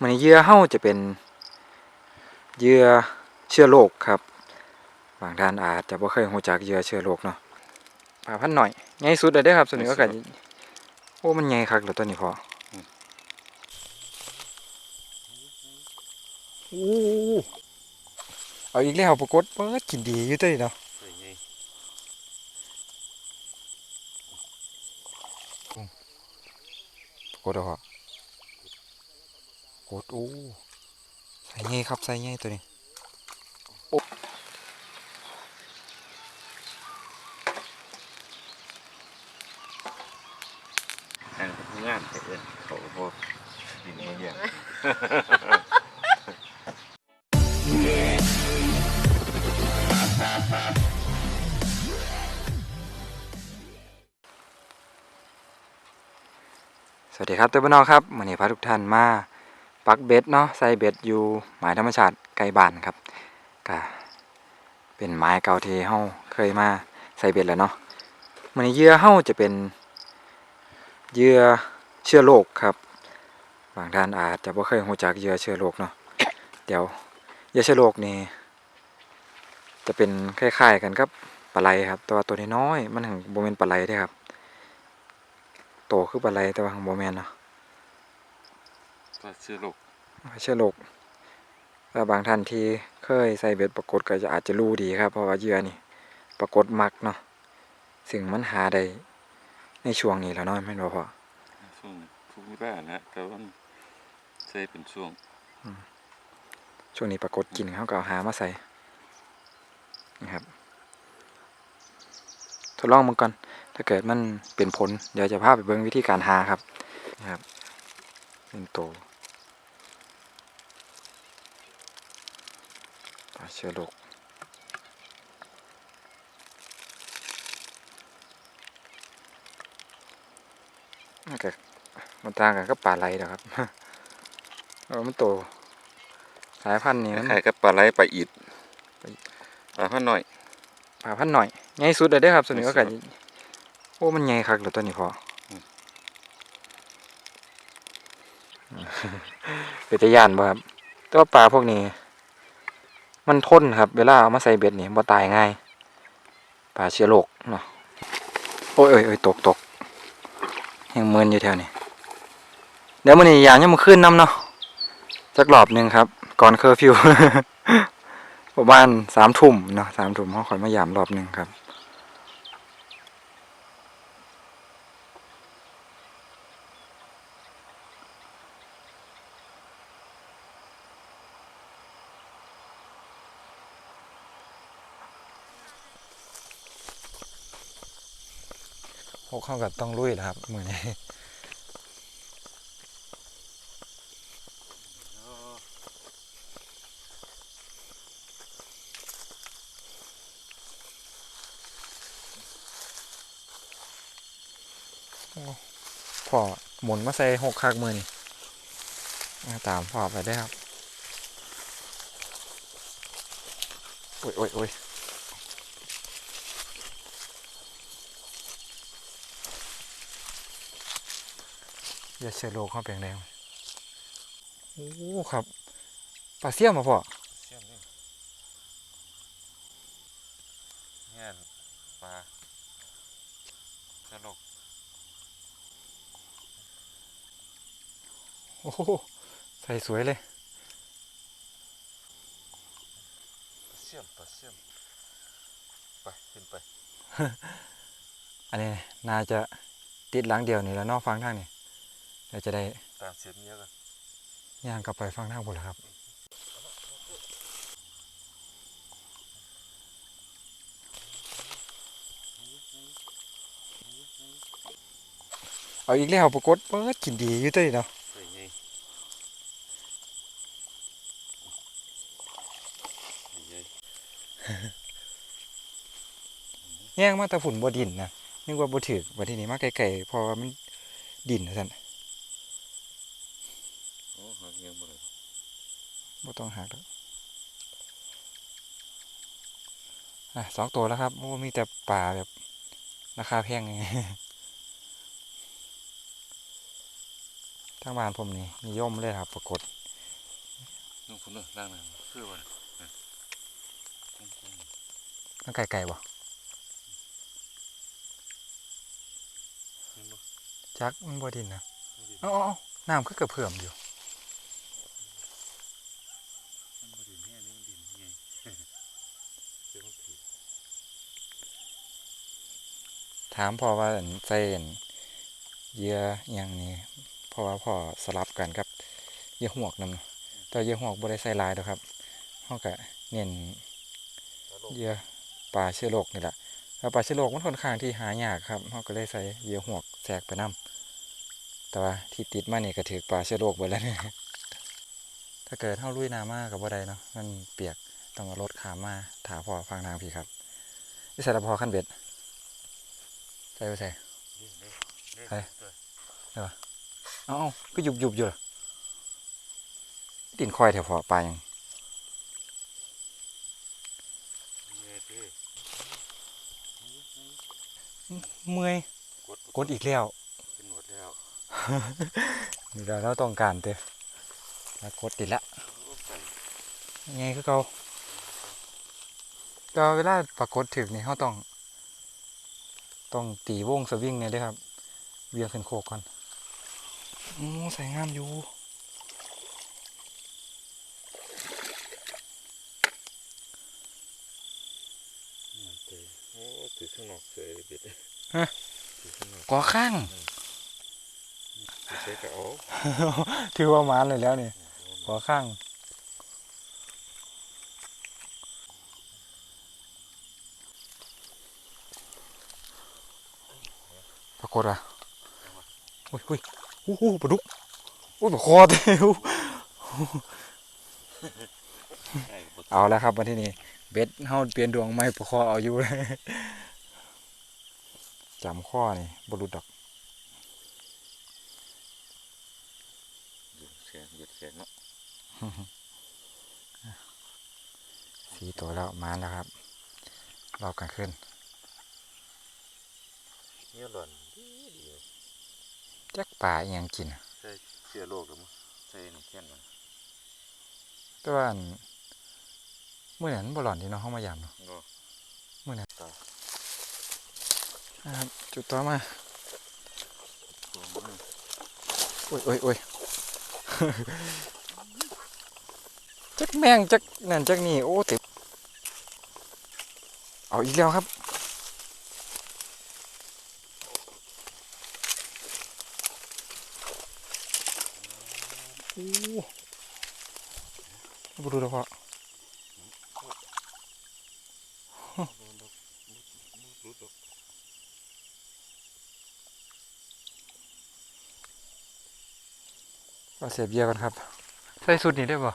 มันเหยื่อเฮาจะเป็นเหยื่อเชื้อโรคครับ บางท่านอาจจะบ่เคยรู้จักเหยื่อเชื้อโรคเนาะปลาพันหน่อยใหญ่สุดเลยเด้อครับส่วนนี้ก็กัโอ้มันใหญ่คักแล้วตัวนี้พอโอ้เอาอีกแล้วปรากฏเปิดกินดีอยู่ตัวนี้เนาะใส่ไงกดเอาเหรอ กดโอ้ใส่เงี้ครับใส่เงี้ตัวนี้อันนี้งานแต่เอิ้นเขาพวกดินมาเยี่ยมสวัสดีครับเต้พี่น้องครับวันนี้พาทุกท่านมา ปักเบ็ดเนาะใส่เบ็ดอยู่หมายธรรมชาติไกลบ้านครับก็เป็นไม้เก่าที่เฮาเคยมาใส่เบ็ดแล้วเนาะมันเยื่อเฮาจะเป็นเยื่อเชื้อโรคครับ บางท่านอาจจะบ่เคยรู้จักเยื่อเชื้อโรคเนาะเดี๋ยวเยื่อเชื้อโรคนี่จะเป็นคล้ายๆกันกับปลาไหลครับแต่ว่าตัวน้อยๆมันถึงบ่แม่นปลาไหลเด้ครับโตคือปลาไหลแต่ว่าของบ่แม่นเนาะ ก็ชื่อลูกเชื้อโรคแล้วบางท่านที่เคยใส่เบ็ดปรากฏก็จะอาจจะรู้ดีครับ เพราะว่าเหยื่อนี่ปรากฏมักเนาะซึ่งมันหาได้ในช่วงนี้แล้วเนาะแม่นบ่พอช่วงทุกนี้บ้านนะแต่ว่ามันใส่เป็นช่วงช่วงนี้ปรากฏกินเขาก็เอาหามาใส่นี่ครับทดลองมันก่อน ถ้าเกิดมันเป็นผล เดี๋ยวจะพาไปเบิ่งวิธีการหาครับนะครับเป็นโตปลา เชื้อโรคมันก็มันต่างกันกับปลาไหลนะครับเออมันโตสายพันธุ์นี้มันคล้ายๆกับปลาไหลปลาอิดปลาพันหน่อยปลาพันธุ์หน่อยใหญ่สุดเลยเด้อครับส่วนนี้ก็ใหญ่กัสุดโอ้มันใหญ่คักแล้วตัวนี้พออมเป็นตะยานบ่ครับแตัวาปลาพวกนี้ มันทนครับ เวลาเอามาใส่เบ็ดนี่บ่ตายง่ายปลาเชื้อโรคเนาะโอ้ยโอ้ยตกตกยังมึนอยู่แถวนี้เดี๋ยวมันนี้ยางยังมาขึ้นน้ำเนาะจักรอบหนึ่งครับ ก่อนเคอร์ฟิวประมาณสามทุ่มเนาะสามทุ่มเขาคอยมายามรอบหนึ่งครับ เข้ากับต้องลุยแหละครับมือนี้พ่อหมุนมาใส่หกคักมือนี่ตามพ่อไปได้ครับ โอ้ยโอ้ยโอ้ย ย่าเชื้อโรคเข้าไปแรงโอ้ครับปลาเสี่ยมมาพ่อเชื่อมนี่งานปลาสลกโอ้โหใส่สวยเลยเชื่อมปลาเชื่อมไปขึ้นไป อันนี้น่าจะติดหลังเดียวนี่แล้วเนอกฟังทางนี่ เดี๋ยวจะได้ตามเสียมเยอะกันย่างกลับไปฟังทางบนแล้วครับเอาอีกแล้วปรากฏเปิดกินดีอยู่ตัวนี้เนาะใส่ไงใส่ไงแย่งมาแต่ฝุ่นบ่ดินนะนึกว่าบ่ถือว่าที่นี่มาไกลๆเพราะว่ามันดินนะท่นโอ้หาง เงี้ยหมดเลยบ่ต้องหักแล้วอะสองตัวแล้วครับโอ้มีแต่ปลาแบบราคาแพงไงทางบ้านผมนี่นิยมเลยครับปรากฏน้องคุณเนอะล่างนั่นคือว่านั่นกุ้งกุ้งมันไก่ไก่บ่เห็นบ่จักมันบ่ดินนะมันดินเอ้าเอาๆน้ำคือกระเพื่อมอยู่ มันบ่ดินแค่นี้มันดินไงเจ้ามันถือ ถามพ่อว่าอันใส่เยื่ออย่างนี้เพราะว่าพ่อสลับกันกับ เยื่อหวกนำแต่เยื่อหวกบ่ได้ใส่ลายดอกครับเฮาก็เน้นเยื่อปลาเชื้อโรคนี่แหละแล้วปลาเชื้อโรคมันค่อนข้างที่หายากครับเราก็เลยใส่เยื่อหวกแทรกไปนํแต่ว่าที่ติดมานี่ก็ถือปลาเชื้อโรคไปแล้วเนี่ยถ้าเกิดเท่าลุยน้ำมากับบ่ได้เนาะมันเปียกต้องเอารถขามมาถาพ่อฟังทางพี่ครับนี่ใส่ละพอขั้นเบ็ด ใส่ไปใส่นี่นี่นี่ไปตัวเอ้าๆก็ยุบยุบๆอยู่ล่ะดินคอยแถวพอปลายังนี่ที่เมื่อยกดกดอีกแล้วเป็นหนวดแล้วนี่เราเราต้องการเต้แล้วกดติดละโอ้ใส่ไงคือเขาแต่ว่าเวลาปรากฏถึกนี่เขาต้อง ต้องตีวงสวิงเนี่ยเด้วยครับ เวียงขึ้นโคกก่อนโอ้ใส่งามอยู่นี่เตะโอ้ถือข้างนอกเสยเบ็ดเลยฮะถือข้างนอกก่อข้างถือเสยกระโอ้ถือว่ามานเลยแล้วนี่ก่อข้าง ปรากฏว่าอุ้ยอุ้ยอู้หูปลาดุกอุ้ยปลาคอเต็วไอ้เอาแล้วครับวันที่นี้เบ็ดเฮาเปลี่ยนดวงใหม่ปลาคอเอาอยู่เลยจำข้อนี่บรุดดอกหยุดเสียงหยุดเสียงเนาะสีตัวแล้วมาแล้วครับรอบกันขึ้นเนี่ยหล่น ป่าอีหยังกินใส่เสื้อโลกหรือมั้งใส่นี่แค่นมันแต่ว่าอันเมื่อนั้นบ่หลอนที่น้องเข้ามายามเนาะก็มื้อนั้นตานะครับจุดต่อมาตัวมันโอ้ยโอ้ยโอ้ยจักแมงจักนั่นจักนี่โอ้เต็มเอาอีกแล้วครับโอ้ บ่รู้แล้วพ่อเอาเสียบเยื่อกันครับ ใส่สุดนี่ได้ป่ะ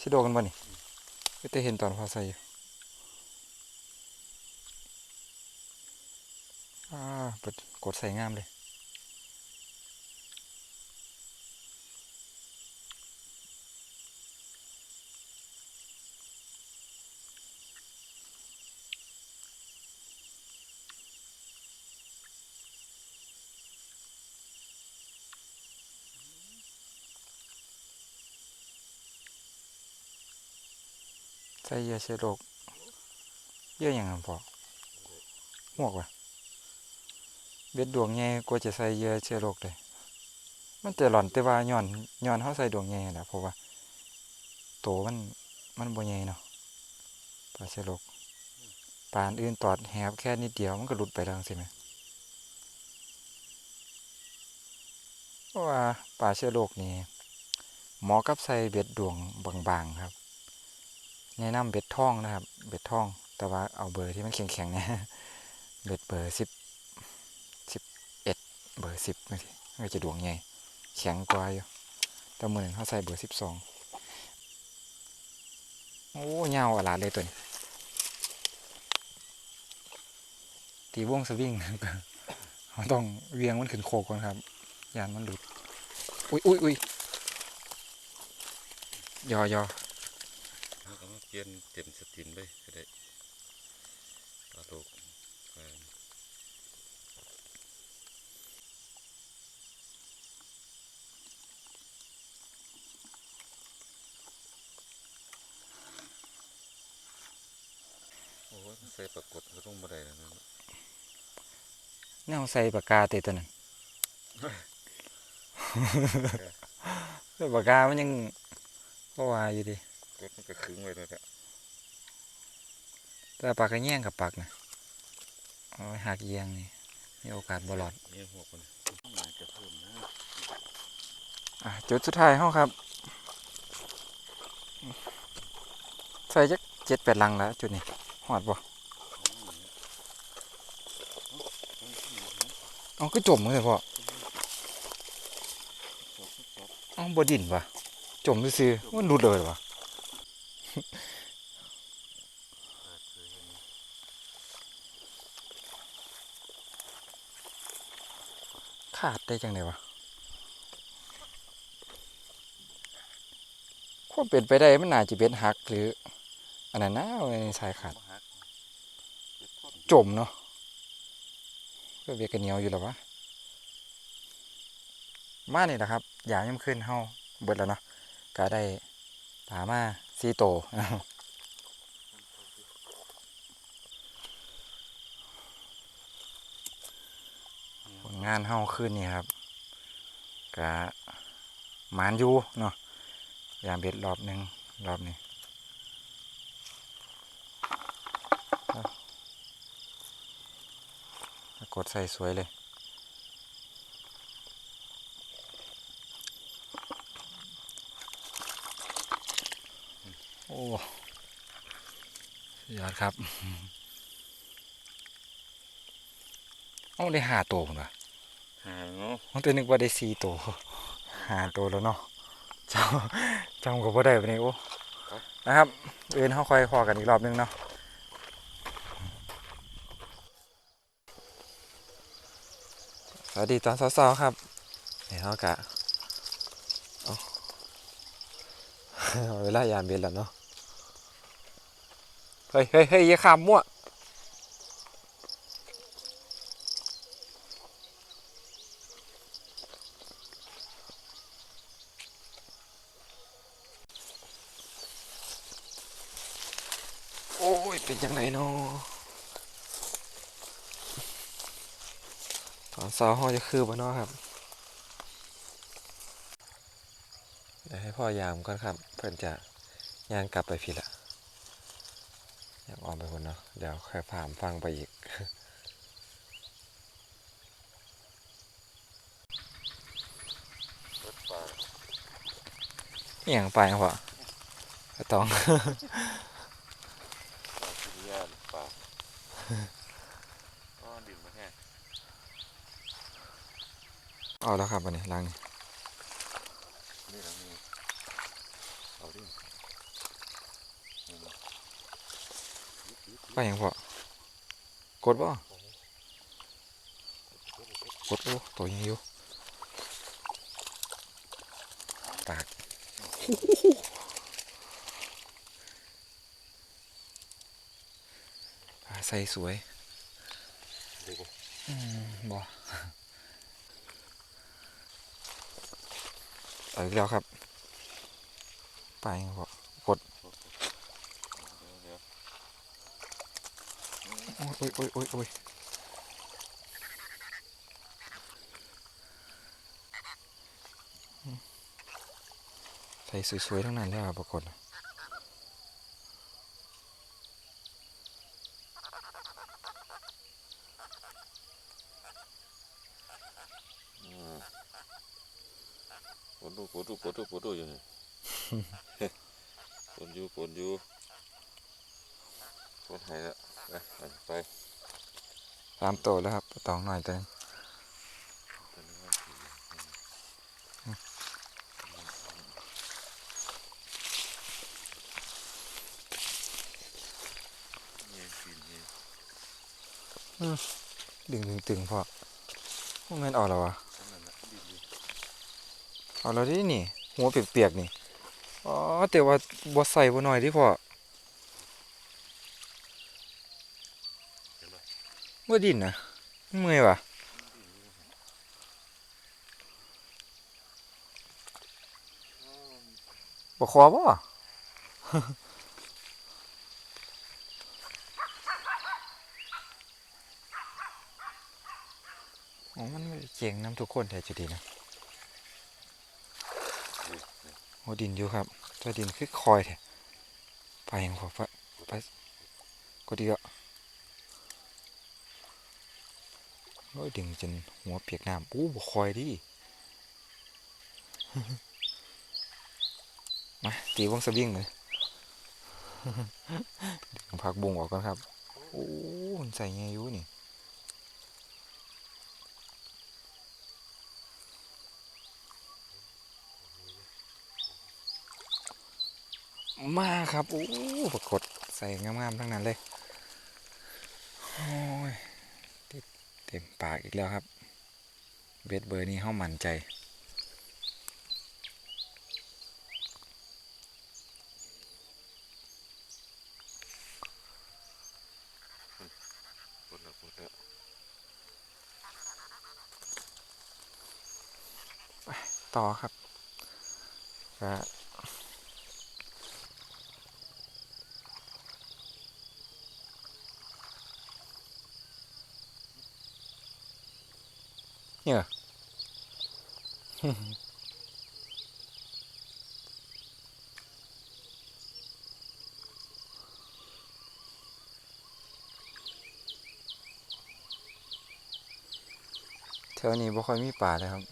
สิโดกันบ่นี่ก็จะเห็นตอนพอใส่อยู่อ่าเปิดกดใส่งามเลย ใส่เยื่อเชื้อโรคเยื่ออย่างนั้นพอหมวกวะเบ็ดดวงใหญ่กว่าจะใส่เยื่อเชื้อโรคเลยมันจะหล่อนแต่ว่าย้อนย้อนเขาใส่ดวงใหญ่แหละเพราะว่าโตมันมันบ่ใหญ่เนาะปลาเชื้อโรคปลาอื่นตอดแหบแค่นิดเดียวมันก็หลุดไปแล้วใช่ไหมว่าปลาเชื้อโรคนี่หมาะกับใส่เบ็ดดวงบางๆครับ แนะนำเบ็ดท่องนะครับ เบ็ดท่อง แต่ว่าเอาเบอร์ที่มันแข็งๆเนี่ยเบ็ดเบอร์สิบสิบเอ็ดเบอร์สิบไม่ใช่มันก็จะดวงใหญ่แข็งกว่าอยู่แต่มือหนึ่งเขาใส่เบอร์สิบสองโอ้ยาอลาดเลยตัวนี้ ตีวงสวิงเขาต้องเวียงมันขึ้นโคกก่อนครับ ยานมันหลุด อุ้ยอุ้ยอุ้ยยอยอียนเต็มสตรีมเลยก็ได้ปาถูกโอ้ยใส่ปรากฏก็ต้องมาได้แล้วนะเนี่ยใส่ปากกาเตตัวนปากกามันยังก็วายอยู่ดี กดมันก็ขึงไว้แล้วแหละแต่ปากกระแย่งกับปากนะเอาไว้หักเยียงนี่มีโอกาสบลอดมีหัวคนน่าจะเพิ่มนะอะจุดสุดท้ายเฮาครับใส่จักเจ็ดแปดลังแล้วจุดนี้หอดบ่เอาก็จมเลยพ่อเอาบ่ดินวะจมซื่อๆมันหลุดเลยวะ ขาดได้จังไดวะความเป็นไปได้มันน่าจะเป็นหักหรือ อันนั้นนะในสายขาดบ่หักเจ็บท้นจมเนาะก็เบียกันเหนียวอยู่แล้วะมาเนี่แหละครับยามย่ำขึ้นเฮาเบิดแล้วเนาะก็ได้ปลามา ซีโตผลงานเฮาขึ้นนี่ครับกะหมานยูเนาะยามเบ็ดรอบหนึ่งรอบนี้กดใส่สวยเลย อ้สุดยอดครับเอาได้หาตัวพุ่นวะหาเนาะผมตัวนึกว่าได้สี่ตัวหาตัวแล้วเนาะจำจำก็บ่ได้ปานนี้โอ้นะครับเอื่นเขาคอยพอกันอีกรอบนึงเนาะสวัสดีตอนเช้าๆครับเดี๋ยวเขากะเอาเอาเวลายามเบียนแล้วเนาะเฮ้ยเฮ้ยเฮ้ยอย่าขามมั่วโอ้ย เป็นยังไงเนาะตอนเช้าห้อจะคืบวะเนาะครับเดี๋ยวให้พ่อยามก่อนครับ เพื่อนจะย่างกลับไปพี่ละ อยากออมไปคนเนาะเดี๋ยวค่อยพามฟังไปอีกรถปลาอหย่างไปครับพ่อไปต้องปลาสุริยาหรือปลาก็ดิ่มมาแค่เอาแล้วครับวันนี้ล้างนี่นี่แล้วนี่เอาดิ ไปอย่างพ่อกดบ่กดโอ้ตัวยังอยู่ปากปลาใส่สวยดูบ่อืมบ่เอาอีกแล้วครับ ไปอย่างพ่อกด เดี๋ยว โอ้ยโอ้ยโอ้ยโอ้ยใส่สวยๆทั้งนั้นเลยครับปรากฏ อืมปวดดูปวดดูปวดดูปวดดูอยู่นี่ ปวดอยู่ปวดอยู่ปวดหายแล้วไปไปไป ตาม โตแล้วครับตองหน่อยเต็มตัวนี้ว่าสีเนี่ยสีเนี่ยดึงดึงตึงพอพวกมันออกแล้ววะออาแล้วดินี่ หัวเปียกๆนี่ อ๋อแต่ว่าบ่ใส่บ่หน่อยดิพอ บ่ดินนะเมื่อยวะบ่คอบ่โอ้มันเจียงน้ำทุกคนแต่จะดีนะโอ้ดินอยู่ครับตัวดินคือคอยแท้ไปของผมปไปก็ดีอะ โอ้ยดึงจนหัวเปียกน้ำอู้บคอยดิมาตีวงสวิงเลยดึงพักบุงออกก่อนครับโอ้มันใส่ไงอยู่นี่มาครับ โอ้ปรากฏใส่งามๆทั้งนั้นเลย โอ้ย เต็มปากอีกแล้วครับ เบสเบอร์นี้เข้ามั่นใจปวดแล้วต่อครับก็ เนี่ยแถวนี้บ่ค่อยมีป่าเลยครับ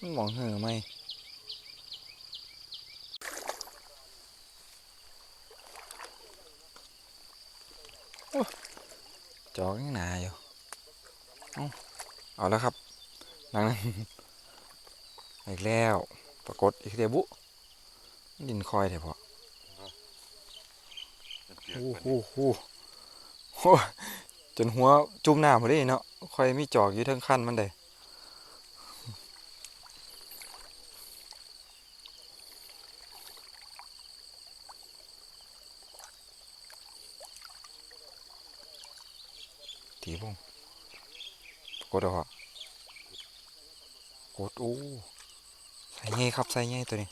มันหมองเหือไหมโอ้ จอกยังหนาอยู่เอาแล้วครับนังนั้นอีกแล้ว ปรากฏอีกเดียวบุ ดินคอยเถอะพอโอ้โหโอ้โหจนหัวจุ่มน้ำหมดีเนาะคอยมีจอกอยู่ทั้งขั้นมันเลยตีพงกดเอาเหรอกดโอ้ใส่ไง ครับใส่ตัวนี้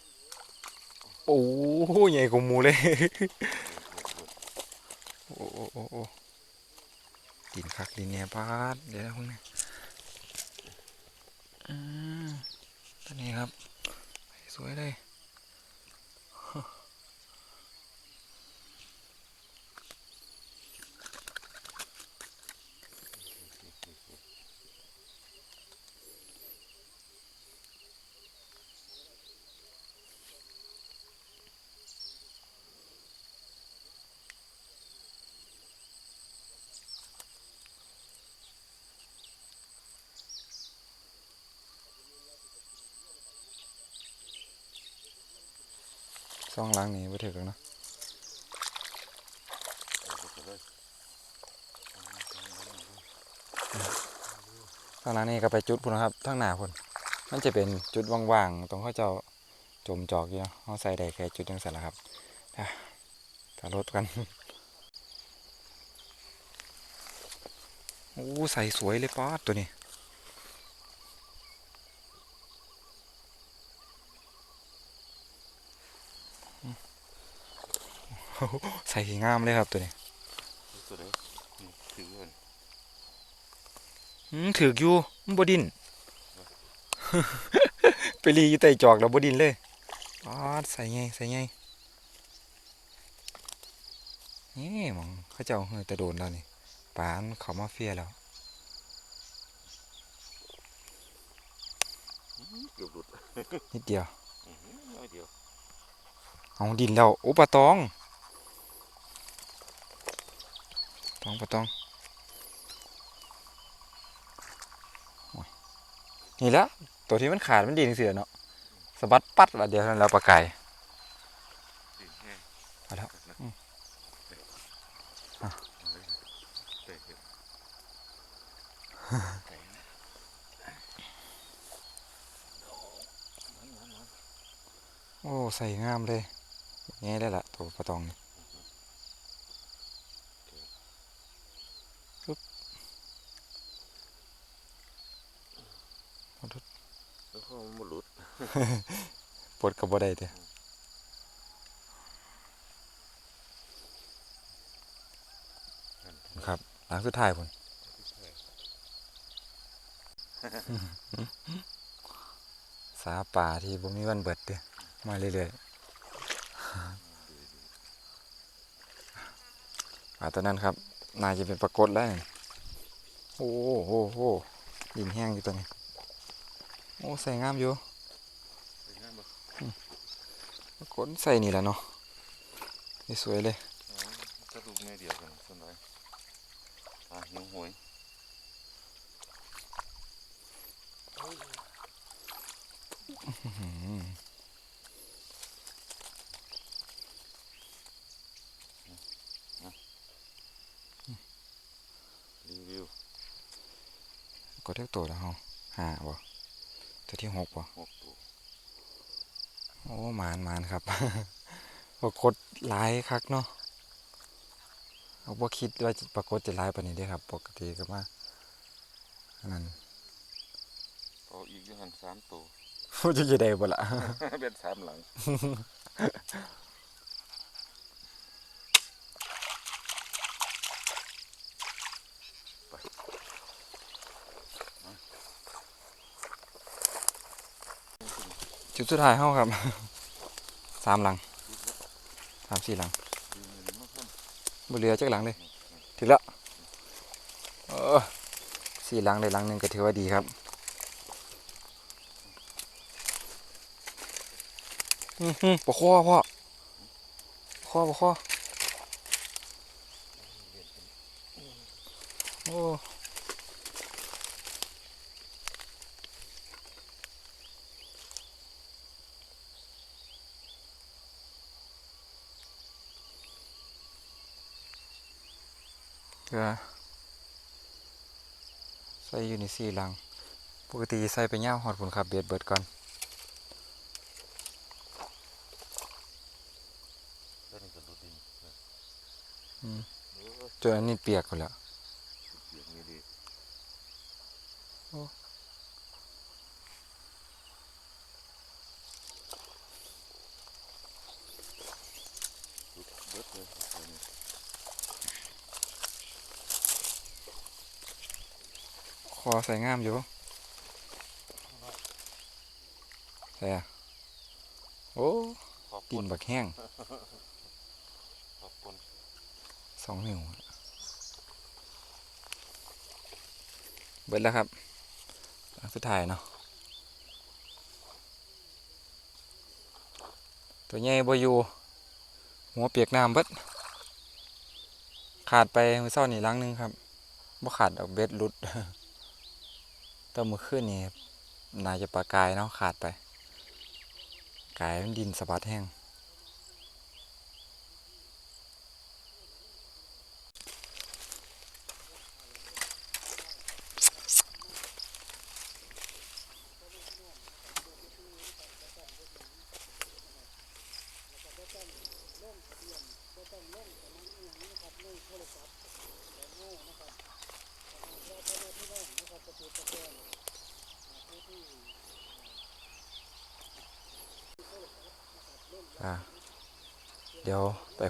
โอ้โหใหญ่กว่าหมูเลยโอ้โอ้โอ้โอ้ดินคักดินเนี่ยพาดเดี๋ยวนะพวกนี้อ่าตัวนี้ครับ สวยเลย ซ องล้างนี่บ่ถึกแล้วเนาะซองหล้างนี่ก็ไปจุดพุ่นนะครับทั้งหน้าพุ่นมันจะเป็นจุดว่างๆตรงเขาเจ้าจมจอกอยู่เนะเขาใส่ได้แค่จุดจังสั่นละครับอะถ้ารถกันโอ้ใส่สวยเลยป๊อดตัวนี้ ใส่งามเลยครับตัวนี้ตัวไหนอืมถือมันอืมถือกอยู่มันบดิน ไปรีอยู่ใต้จอกแล้วบดินเลยอ๋อใส่ไงใส่ไงนี่หมองเขาเจ้าเฮือแตะโดนแล้วนี่ปานเขามาเฟียแล้วเกือบหลุดนิดเดียวอื้อหือน้อยเดียวเอาดินแล้วโอ้ปลาตอง ต้องปลาตองนี่ละตัวที่มันขาดมันดีจริงๆเนาะสะบัดปัดละเดียวเท่านั้นแล้วปลาไก่ดินแห้งเอาแล้วโอ้ ใส่งามเลย แง่ได้ละตัวปลาตองนี่ แล้วก็มันหลุดปลดกับบ่ได้เด้อครับหลังสุดท้ายพุ่นสาป่าที่บ่มีวันเบิดเด้อมาเรื่อยๆปลาตัวนั้นครับน่าจะเป็นปรากฏแล้วนี่โอ้โหโหดินแห้งอยู่ตัวนี้ โอ้ใส่งามอยู่เป็นงานบ่ปรากฏใส่นี่แหละเนาะนี่สวยเลยอ๋อถ้าลูกแม่เดียวกันส่วนน้อยปลาหิวโหวยรีวิวกดเท่าตัวแล้วเฮาห้าบ่ ตัวที่หกบ่หกตัวโอ้หมานหมานครับปรากฏหลายคักเนาะเอาบ่คิดว่าจะปรากฏจะหลายปานนี้เด้ครับ ปกติก็มาอันนั้นเอาอีกอยู่หันสามตัวจะจะได้บ่ล่ะเป็นสามหลัง จุดสุดท้ายเฮาครับ สามหลังสามสี่หลังบเรือจักหลังเลยถึงแล้วสี่หลังเลยหลังหนึ่งก็ถือว่าดีครับอือหือปะคอพ่อคอปะคอโอ้เกลือใส่อยู่ในสี่หลัง ปกติใส่ไปย่าวหอดผลขับเบียดเบิดก่อนแล้วนี่ก็ดูดินอืมโอ้ยจนอันนี้เปียกหมดแล้ว เสียงนี่ดี โอ้ สุดเบิดเลยตัวนี้ ค อใส่งามอยู่ใส่อะโอ้ขอบตีคุณนบักแห้งขอบคุณสองนิ้วเบิดแล้วครับหลังสุดท้ายเนาะตัวใหญ่บ่อยู่หัวเปียกน้ำเบิดขาดไปเมื่อเช้านี่หลังหนึงครับบ่ขาดดอกเบ็ดหลุดแตัวมือขึ้นนี่นายจะปลากายเนาะขาดไป กายมันดินสะบัดแห้ง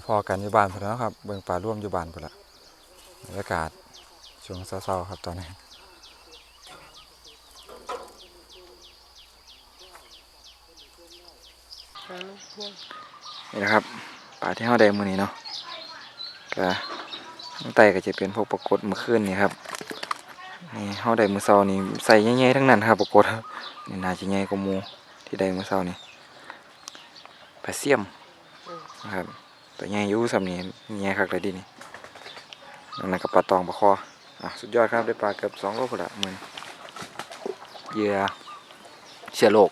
พอกันอยู่บ้านพุ่นแล้วครับเบิ่งปลาร่วมอยู่บ้านพุ่นละบรรยากาศช่วงเช้าๆครับตอนนี้นี่นะครับปลาที่เฮาได้มื้อนี้เนาะก็ข้างใต้ก็จะเป็นพวกปรากฏมื่อคืนนี่ครับนี่เฮาได้มื้อเช้านี่ใส่ใหญ่ๆทั้งนั้นครับปรากฏนี่น่าจะใหญ่กว่าหมู่ที่ได้มื้อเช้านี่ปลาเสี่ยมนะครับ ตัวใหญ่อยู่สำนี้ใหญ่คักเลยดินี่นั่นกับปลาตองปลาคออะสุดยอดครับได้ปลาเกือบสองโลกละเหมือนเยื่อเชื้อโลก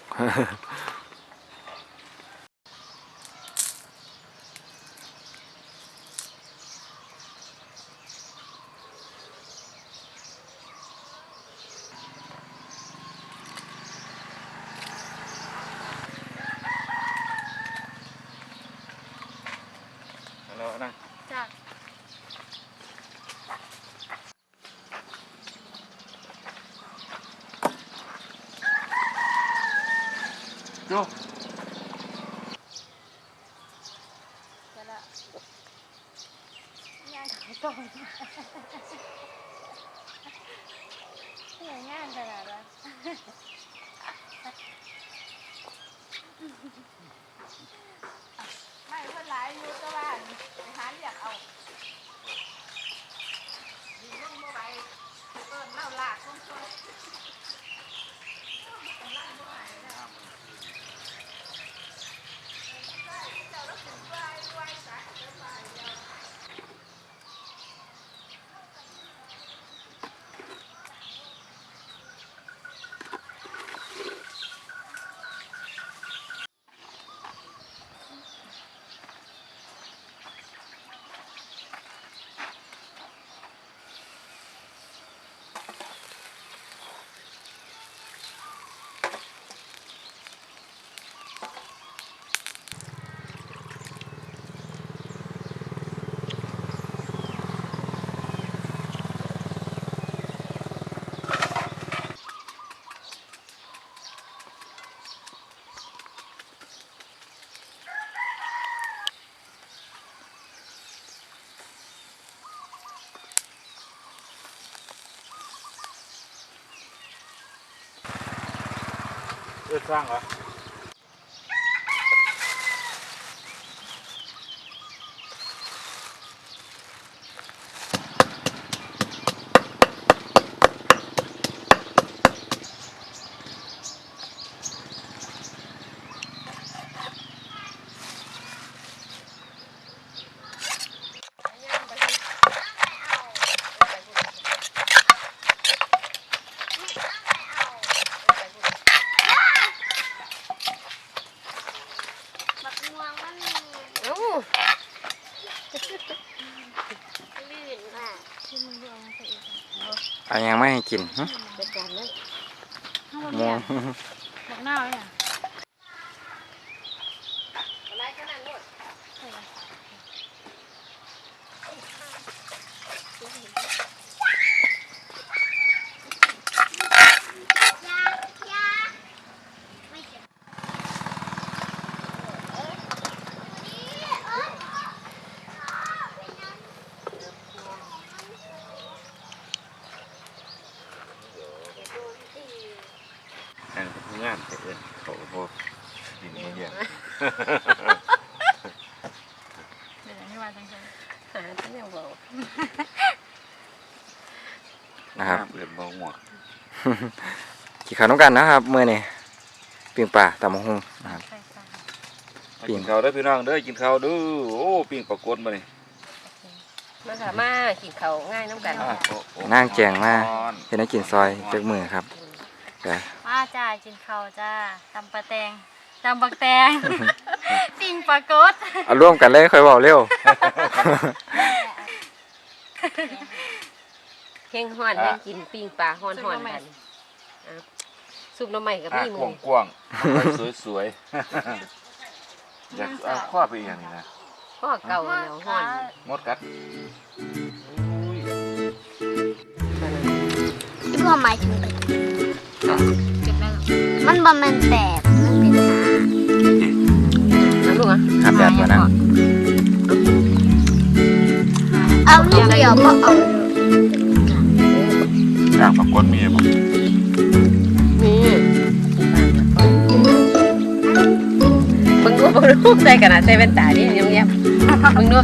그냥 한잔 알아. Mày vẫn lái vô cho bạn, mày hán liệt ông. Nhìn lông mua bài, ơn nào lạc không thôi. Hãy subscribe cho kênh Ghiền Mì Gõ Để không bỏ lỡ những video hấp dẫn ลงบ่ไหวเอิ้นเล่าลากคนซอยเออสร้างเหรอ บักม่วงมัน เอ้า ลื่นมาก เอายังไม่ให้กินหึเป็นการเลยม่วงหมกหน้าไว้อะอะไรขนาดนู้น ยายาไม่เจ็บเอ๊ะดูดิเอ้ยเป็นยัง อันนี้งานแต่เอิ้นเขาโบดินมาเยี่ยม เดี๋ยวให้ว่าจังซั่น หาที่ยังบอก นะครับ เอิ้นบ่หัวกินข้าวน้ำกันนะครับมื้อนี้ปิ้งปลาตำบักหุ่งนะครับใส่ใส่มากินข้าวเด้อพี่น้องเด้อกินข้าวเด้อโอ้ปิ้งปลากดมานี่มาค่ะมากินข้าวง่ายน้ำกันอะโอ้โอ้นั่งแจงมาอ่อนเฮ็ดให้กินซอยจักมือครับก็มาจ้ากินข้าวจ้าตำปลาแตงตำบักแตงปิ้งปลากดเอาร่วมกันเลยค่อยเว้าเร็ว เฮงฮ้อนเฮงกินปิ้งปลาฮ้อนฮ้อนกันอะซุปหน้ำใหม่กับอะพี่กมืว้าองกว้างๆสวยสวยๆอยากเอาข้อไปอีกอย่างนี้นะพ่อเก่าแล้วฮ้อนมดกัดที่พ่อหมายถึงเก็บได้หรอมันบ่แม่นแตกมันเป็นหานะลูกอะครับแบบตัวนั้นเอาลูกเดียวบ่เอา อ่างปรากฏมีบ่นี่เบิ่งดูเบิ่งดูใส่กันนะใส่แว่นตาดิยังเงียบเบิ่งดู